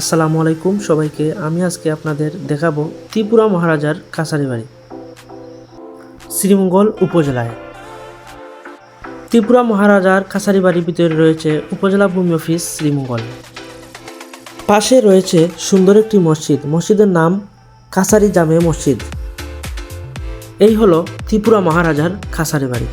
আসসালামু আলাইকুম সবাইকে, আমি আজকে আপনাদের দেখাবো ত্রিপুরা মহারাজার কাছারি বাড়ি, শ্রীমঙ্গল উপজেলায়। ত্রিপুরা মহারাজার কাছারি বাড়ির ভিতরে রয়েছে উপজেলা ভূমি অফিস শ্রীমঙ্গল। পাশে রয়েছে সুন্দর একটি মসজিদ, মসজিদের নাম কাছারি জামে মসজিদ। এই হলো ত্রিপুরা মহারাজার কাছারি বাড়ি।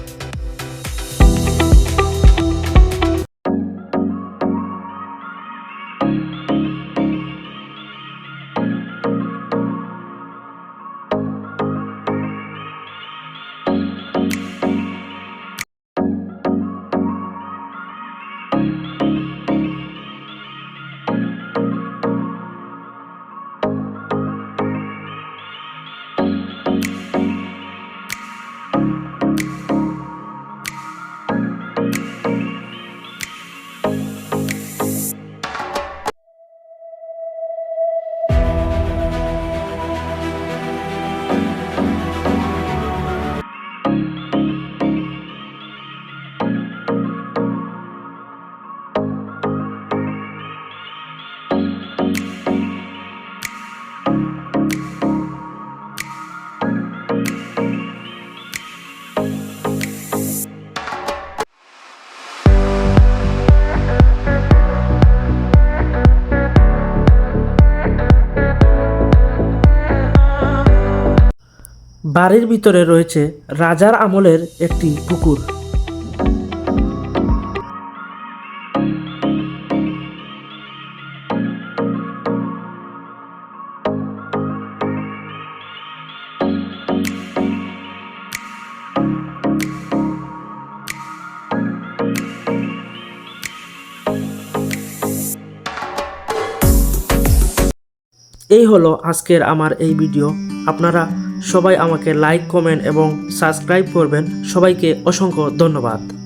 বাড়ির ভিতরে রয়েছে রাজার আমলের একটি পুকুর। এই হলো আজকের আমার এই ভিডিও। আপনারা সবাই আমাকে লাইক কমেন্ট এবং সাবস্ক্রাইব করবেন। সবাইকে অসংখ্য ধন্যবাদ।